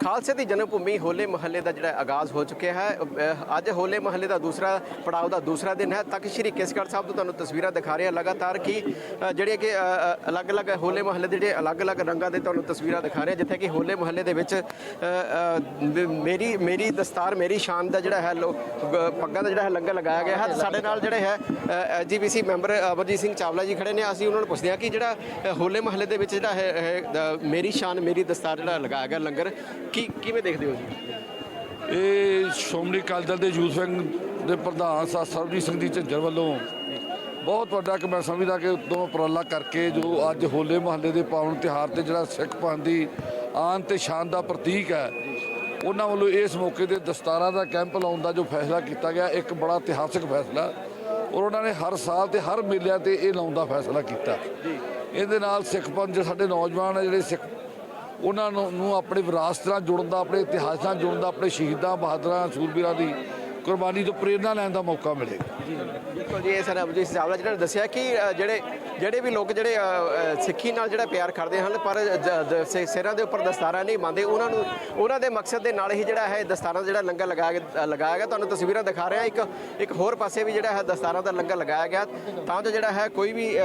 ਖਾਲਸੇ ਦੀ ਜਨਮ ਭੂਮੀ ਹੋਲੇ ਮਹੱਲੇ ਦਾ ਜਿਹੜਾ ਆਗਾਜ਼ ਹੋ ਚੁੱਕਿਆ ਹੈ ਅੱਜ ਹੋਲੇ ਮਹੱਲੇ ਦਾ ਦੂਸਰਾ, ਪੜਾਅ ਦਾ ਦੂਸਰਾ ਦਿਨ ਹੈ ਤੱਕ ਸ਼੍ਰੀ ਕੇਸਗੜ੍ਹ ਸਾਹਿਬ ਤੋਂ ਤੁਹਾਨੂੰ ਤਸਵੀਰਾਂ ਦਿਖਾ ਰਿਹਾ ਲਗਾਤਾਰ ਕਿ ਜਿਹੜੇ ਕਿ ਅਲੱਗ-ਅਲੱਗ ਹੋਲੇ ਮਹੱਲੇ ਦੇ ਜਿਹੜੇ ਅਲੱਗ-ਅਲੱਗ ਰੰਗਾਂ ਦੇ ਤੁਹਾਨੂੰ ਤਸਵੀਰਾਂ ਦਿਖਾ ਰਹੇ ਹਾਂ, ਜਿੱਥੇ ਕਿ ਹੋਲੇ ਮਹੱਲੇ ਦੇ ਵਿੱਚ ਮੇਰੀ ਮੇਰੀ ਦਸਤਾਰ, ਮੇਰੀ ਸ਼ਾਨ ਦਾ ਜਿਹੜਾ ਹੈ ਲੋ- ਪੱਗਾਂ ਦਾ ਜਿਹੜਾ ਹੈ ਲੰਗਰ ਲਗਾਇਆ ਗਿਆ ਹੈ ਸਾਡੇ ਨਾਲ ਜਿਹੜੇ ਹੈ ਐਜੀਪੀਸੀ ਮੈਂਬਰ ਅਮਰਜੀਤ ਸਿੰਘ ਚਾਵਲਾ ਜੀ ਖੜੇ ਨੇ, ਅਸੀਂ ਉਹਨਾਂ ਨੂੰ ਪੁੱਛਦੇ ਹਾਂ ਕਿ ਜਿਹੜਾ ਹੋਲੇ ਮਹੱਲੇ ਦੇ ਵਿੱਚ ਜਿਹੜਾ ਹੈ ਮੇਰੀ ਸ਼ਾਨ, ਮੇਰੀ ਦਸਤਾਰ ਜਿਹੜਾ ਲਗਾਇਆ ਗਿਆ ਲੰਗਰ ਕੀ ਕਿਵੇਂ ਦੇਖਦੇ ਹੋ ਜੀ? ਇਹ ਸ਼੍ਰੋਮਣੀ ਅਕਾਲੀ ਦਲ ਦੇ ਯੂਥ ਵਿੰਗ ਦੇ ਪ੍ਰਧਾਨ ਸਾ ਸਰਬਜੀਤ ਸਿੰਘ ਦੀ ਝੱਜਰ ਵੱਲੋਂ ਬਹੁਤ ਵੱਡਾ ਕਿ ਮੈਂ ਸਮਝਦਾ ਕਿ ਉਦੋਂ ਉਪਰਾਲਾ ਕਰਕੇ ਜੋ ਅੱਜ ਹੋਲੇ ਮਹੱਲੇ ਦੇ ਪਾਵਨ ਤਿਉਹਾਰ ਤੇ ਜਿਹੜਾ ਸਿੱਖ ਪੰਥ ਦੀ ਆਨ ਤੇ ਸ਼ਾਨ ਦਾ ਪ੍ਰਤੀਕ ਹੈ ਉਹਨਾਂ ਵੱਲੋਂ ਇਸ ਮੌਕੇ ਤੇ ਦਸਤਾਰਾਂ ਦਾ ਕੈਂਪ ਲਾਉਣ ਦਾ ਜੋ ਫੈਸਲਾ ਕੀਤਾ ਗਿਆ ਇੱਕ ਬੜਾ ਇਤਿਹਾਸਕ ਫੈਸਲਾ ਔਰ ਉਹਨਾਂ ਨੇ ਹਰ ਸਾਲ ਤੇ ਹਰ ਮੇਲਿਆਂ ਤੇ ਇਹ ਲਾਉਣ ਦਾ ਫੈਸਲਾ ਕੀਤਾ। ਇਹਦੇ ਨਾਲ ਸਿੱਖ ਪੰਥ ਸਾਡੇ ਨੌਜਵਾਨ ਆ ਜਿਹੜੇ ਸਿੱਖ ਉਹਨਾਂ ਨੂੰ ਆਪਣੇ ਵਿਰਾਸਤ ਨਾਲ ਜੁੜਨ ਦਾ, ਆਪਣੇ ਇਤਿਹਾਸ ਨਾਲ ਜੁੜਨ ਦਾ, ਆਪਣੇ ਸ਼ਹੀਦਾਂ, ਬਹਾਦਰਾਂ, ਸੂਰਬੀਰਾਂ ਦੀ ਕੁਰਬਾਨੀ ਤੋਂ ਪ੍ਰੇਰਨਾ ਲੈਣ ਦਾ ਮੌਕਾ ਮਿਲੇਗਾ। ਜੀ। ਬਿਲਕੁਲ ਜੀ, ਇਹ ਸਰ ਅਮਰਜੀਤ ਸਿੰਘ ਚਾਵਲਾ ਜਿਹਨਾਂ ਨੇ ਦੱਸਿਆ ਕਿ ਜਿਹੜੇ ਜਿਹੜੇ ਵੀ ਲੋਕ ਜਿਹੜੇ ਸਿੱਖੀ ਨਾਲ ਜਿਹੜਾ ਪਿਆਰ ਕਰਦੇ ਹਨ, ਪਰ ਜ- ਸਿਰਾਂ ਦੇ ਉੱਪਰ ਦਸਤਾਰਾਂ ਨਹੀਂ ਮੰਨਦੇ ਉਹਨਾਂ ਨੂੰ ਉਹਨਾਂ ਦੇ ਮਕਸਦ ਦੇ ਨਾਲ ਹੀ ਜਿਹੜਾ ਹੈ, ਦਸਤਾਰਾਂ ਦਾ ਜਿਹੜਾ ਲੰਗਰ ਲਗਾਇਆ ਲਗਾਇਆ ਗਿਆ। ਤੁਹਾਨੂੰ ਤਸਵੀਰਾਂ ਦਿਖਾ ਰਿਹਾ, ਇੱਕ ਇੱਕ ਹੋਰ ਪਾਸੇ ਵੀ ਜਿਹੜਾ ਹੈ, ਦਸਤਾਰਾਂ ਦਾ ਲੰਗਰ ਲਗਾਇਆ ਗਿਆ। ਤਾਂ ਜੋ ਜਿਹੜਾ ਹੈ, ਕੋਈ ਵੀ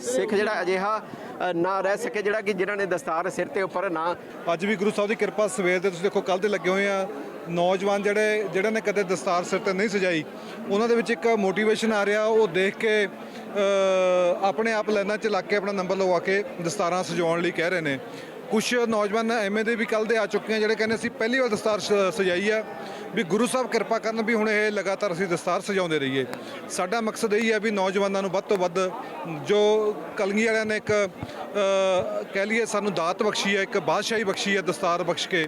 ਸਿੱਖ ਜਿਹੜਾ ਅਜਿਹਾ ਨਾ ਰਹਿ ਸਕੇ, ਜਿਹੜਾ ਕਿ ਜਿਨ੍ਹਾਂ ਨੇ ਦਸਤਾਰ ਸਿਰ ਤੇ ਉੱਪਰ ਨਾ ਅੱਜ ਵੀ ਗੁਰੂ ਸਾਹਿਬ ਦੀ ਕਿਰਪਾ ਸਵੇਰ ਦੇ, ਤੁਸੀਂ ਦੇਖੋ ਕੱਲ ਦੇ ਲੱਗੇ ਹੋਏ ਆ। ਨੌਜਵਾਨ ਜਿਹੜੇ ਜਿਹੜੇ ਨੇ ਕਦੇ ਦਸਤਾਰ ਸਿਰ ਤੇ ਨਹੀਂ ਸਜਾਈ, ਉਹਨਾਂ ਦੇ ਵਿੱਚ ਇੱਕ ਮੋਟੀਵੇਸ਼ਨ ਆ ਰਿਹਾ, ਉਹ ਦੇਖ ਕੇ ਆਪਣੇ ਆਪ ਲਾਈਨਾਂ 'ਚ ਲੱਗ ਕੇ ਆਪਣਾ ਨੰਬਰ ਲਵਾ ਕੇ ਦਸਤਾਰਾਂ ਸਜਾਉਣ ਲਈ ਕਹਿ ਰਹੇ ਨੇ। ਕੁਝ ਨੌਜਵਾਨ ਐਵੇਂ ਦੇ ਵੀ ਕੱਲ ਦੇ ਆ ਚੁੱਕੇ ਆ ਜਿਹੜੇ ਕਹਿੰਦੇ ਅਸੀਂ ਪਹਿਲੀ ਵਾਰ ਦਸਤਾਰ ਸਜਾਈ ਆ ਵੀ ਗੁਰੂ ਸਾਹਿਬ ਕਿਰਪਾ ਕਰਨ ਵੀ ਹੁਣ ਇਹ ਲਗਾਤਾਰ ਅਸੀਂ ਦਸਤਾਰ ਸਜਾਉਂਦੇ ਰਹੀਏ। ਸਾਡਾ ਮਕਸਦ ਇਹੀ ਹੈ ਵੀ ਨੌਜਵਾਨਾਂ ਨੂੰ ਵੱਧ ਤੋਂ ਵੱਧ ਜੋ ਕਲਗੀ ਵਾਲਿਆਂ ਨੇ ਇੱਕ ਕਹਿ ਲਈਏ ਸਾਨੂੰ ਦਾਤ ਬਖਸ਼ੀ ਹੈ ਇੱਕ ਬਾਦਸ਼ਾਹੀ ਬਖਸ਼ੀ ਹੈ ਦਸਤਾਰ ਬਖਸ਼ ਕੇ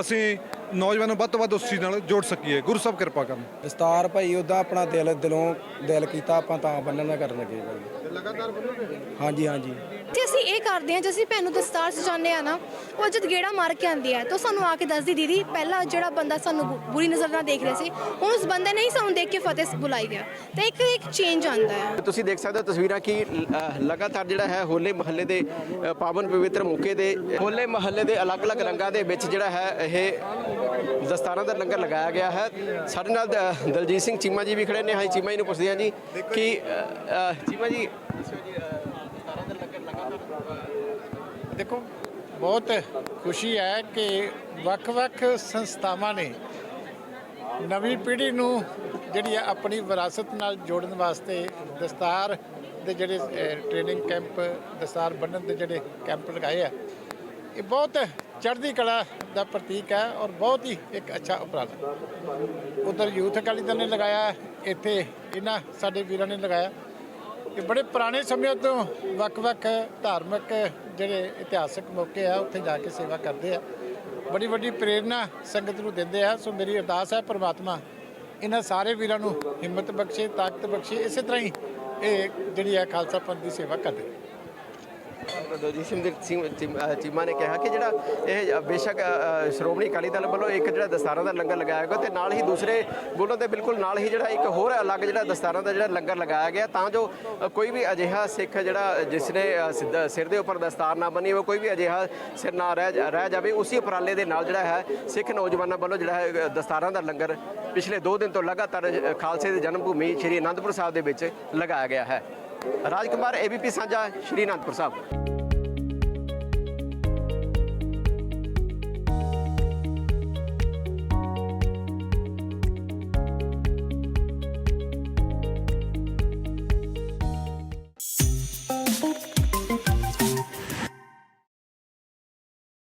ਅਸੀਂ ਨੌਜਵਾਨਾਂ ਨੂੰ ਵੱਧ ਤੋਂ ਵੱਧ ਉਸ ਚੀਜ਼ ਨਾਲ ਜੋੜ ਸਕੀਏ। ਗੁਰੂ ਸਾਹਿਬ ਕਿਰਪਾ ਕਰਨ। ਦਸਤਾਰ ਭਾਈ ਉਹਦਾ ਆਪਣਾ ਦਿਲ ਦਿਲੋਂ ਦਿਲ ਕੀਤਾ ਆਪਾਂ ਤਾਂ ਬੰਨਣਾ ਕਰਨ ਲੱਗੇ ਭਾਈ। ਲਗਾਤਾਰ ਬੰਨੋਗੇ? ਹਾਂਜੀ ਹਾਂਜੀ। ਤੇ ਅਸੀਂ ਇਹ ਕਰਦੇ ਹਾਂ ਜੇ ਅਸੀਂ ਭੈਣ ਨੂੰ ਦਸਤਾਰ ਸਜਾਉਂਦੇ ਆ ਨਾ ਉਹ ਜਦ ਗੇੜਾ ਮਾਰ ਕੇ ਆਉਂਦੀ ਹੈ। ਤਾਂ ਸਾਨੂੰ ਆ ਕੇ ਦੱਸਦੀ ਦੀਦੀ ਪਹਿਲਾਂ ਜਿਹੜਾ ਬੰਦਾ ਸਾਨੂੰ ਬੁ- ਬੁਰੀ ਨਜ਼ਰ ਨਾਲ ਦੇਖ ਰਿਹਾ ਸੀ ਹੁਣ ਉਸ ਬੰਦੇ ਨੇ ਹੀ ਸਾਨੂੰ ਦੇਖ ਕੇ ਫਤਿਹ ਬੁਲਾਈ ਗਿਆ ਤੇ ਇੱਕ ਇੱਕ ਚੇਂਜ ਆਉਂਦਾ ਹੈ। ਤੁਸੀਂ ਦੇਖ ਸਕਦੇ ਹੋ ਤਸਵੀਰਾਂ ਕਿ ਅ, ਲਗਾਤਾਰ ਜਿਹੜਾ ਹੈ ਹੋਲੇ ਮਹੱਲੇ ਦੇ ਅ, ਪਾਵਨ ਪਵਿੱਤਰ ਮੌਕੇ ਤੇ ਹੋਲੇ ਮਹੱਲੇ ਦੇ ਅਲੱਗ-ਅਲੱਗ ਰੰਗਾਂ ਦੇ ਵਿੱਚ ਜਿਹੜਾ ਹੈ ਇਹ ਦਸਤਾਰਾਂ ਦਾ ਲੰਗਰ ਲਗਾਇਆ ਗਿਆ ਹੈ। ਸਾਡੇ ਨਾਲ ਦ- ਦਲਜੀਤ ਸਿੰਘ ਚੀਮਾ ਜੀ ਵੀ ਖੜੇ ਨੇ। ਹਾਂ ਚੀਮਾ ਜੀ ਨੂੰ ਪੁੱਛਦੇ ਹਾਂ ਜੀ ਕਿ ਅ, ਅ, ਚੀਮਾ ਜੀ ਦੱਸੋ ਜੀ ਅ, ਦਸਤਾਰਾਂ ਦਾ ਲੰਗਰ ਲਗਾਤਾਰ ਦੇਖੋ, ਬਹੁਤ ਖੁਸ਼ੀ ਹੈ ਕਿ ਵੱਖ-ਵੱਖ ਸੰਸਥਾਵਾਂ ਨੇ ਨਵੀਂ ਪੀੜ੍ਹੀ ਨੂੰ ਜਿਹੜੀ ਹੈ ਆਪਣੀ ਵਿਰਾਸਤ ਨਾਲ ਜੋੜਨ ਵਾਸਤੇ ਦਸਤਾਰ ਦੇ ਜਿਹੜੇ ਟ੍ਰੇਨਿੰਗ ਕੈਂਪ ਦਸਤਾਰ ਬੰਨਣ ਦੇ ਜਿਹੜੇ ਕੈਂਪ ਲਗਾਏ ਆ, ਇਹ ਬਹੁਤ ਚੜ੍ਹਦੀ ਕਲਾ ਦਾ ਪ੍ਰਤੀਕ ਹੈ ਔਰ ਬਹੁਤ ਹੀ ਇੱਕ ਅੱਛਾ ਉਪਰਾਲਾ। ਉਧਰ ਯੂਥ ਅਕਾਲੀ ਦਲ ਨੇ ਲਗਾਇਆ, ਇੱਥੇ ਇਹਨਾਂ ਸਾਡੇ ਵੀਰਾਂ ਨੇ ਲਗਾਇਆ। ਇਹ ਬੜੇ ਪੁਰਾਣੇ ਸਮਿਆਂ ਤੋਂ ਵੱਖ-ਵੱਖ ਧਾਰਮਿਕ ਜਿਹੜੇ ਇਤਿਹਾਸਕ ਮੌਕੇ ਆ, ਉੱਥੇ ਜਾ ਕੇ ਸੇਵਾ ਕਰਦੇ ਆ। ਬੜੀ ਵੱਡੀ ਪ੍ਰੇਰਣਾ ਸੰਗਤ ਨੂੰ ਦਿੰਦੇ ਆ। ਸੋ ਮੇਰੀ ਅਰਦਾਸ ਹੈ ਪ੍ਰਮਾਤਮਾ ਇਹਨਾਂ ਸਾਰੇ ਵੀਰਾਂ ਨੂੰ ਹਿੰਮਤ ਬਖਸ਼ੇ, ਤਾਕਤ ਬਖਸ਼ੇ, ਇਸੇ ਤਰ੍ਹਾਂ ਹੀ ਇਹ ਜਿਹੜੀ ਹੈ ਖਾਲਸਾ ਪੰਥ ਦੀ ਸੇਵਾ ਕਰਦੇ। ਦਲਜੀਤ ਸਿੰਘ ਚੀਮ- ਚੀਮਾ ਨੇ ਕਿਹਾ ਕਿ ਜਿਹੜਾ ਇਹ ਬੇਸ਼ੱਕ ਸ਼੍ਰੋਮਣੀ ਅਕਾਲੀ ਦਲ ਵੱਲੋਂ ਇੱਕ ਜਿਹੜਾ ਦਸਤਾਰਾਂ ਦਾ ਲੰਗਰ ਲਗਾਇਆ ਗਿਆ, ਤੇ ਨਾਲ ਹੀ ਦੂਸਰੇ ਵੱਲੋਂ ਦੇ ਬਿਲਕੁਲ ਨਾਲ ਹੀ ਜਿਹੜਾ ਇੱਕ ਹੋਰ ਅਲੱਗ ਜਿਹੜਾ ਦਸਤਾਰਾਂ ਦਾ ਜਿਹੜਾ ਲੰਗਰ ਲਗਾਇਆ ਗਿਆ, ਤਾਂ ਜੋ ਕੋਈ ਵੀ ਅਜਿਹਾ ਸਿੱਖ ਜਿਹੜਾ ਜਿਸ ਨੇ ਸਿਰ ਦੇ ਉੱਪਰ ਦਸਤਾਰ ਨਾ ਬੰਨੀ ਹੋਵੇ, ਕੋਈ ਵੀ ਅਜਿਹਾ ਸਿਰ ਨਾ ਰਹਿ ਜਾ- ਰਹਿ ਜਾਵੇ, ਉਸੇ ਉਪਰਾਲੇ ਦੇ ਨਾਲ ਜਿਹੜਾ ਹੈ ਸਿੱਖ ਨੌਜਵਾਨਾਂ ਵੱਲੋਂ ਜਿਹੜਾ ਹੈ ਦਸਤਾਰਾਂ ਦਾ ਲੰਗਰ ਪਿਛਲੇ 2 ਦਿਨ ਤੋਂ ਲਗਾਤਾਰ ਖਾਲਸੇ ਦੀ ਜਨਮ ਭੂਮੀ ਸ਼੍ਰੀ ਅਨੰਦਪੁਰ ਸਾਹਿਬ ਦੇ ਵਿੱਚ ਲਗਾਇਆ ਗਿਆ ਹੈ। ਰਾਜ ਰਾਜਕੁਮਾਰ ਏਬੀਪੀ ਸਾਂਝਾ ਸ਼੍ਰੀ ਅਨੰਦਪੁਰ ਸਾਹਿਬ।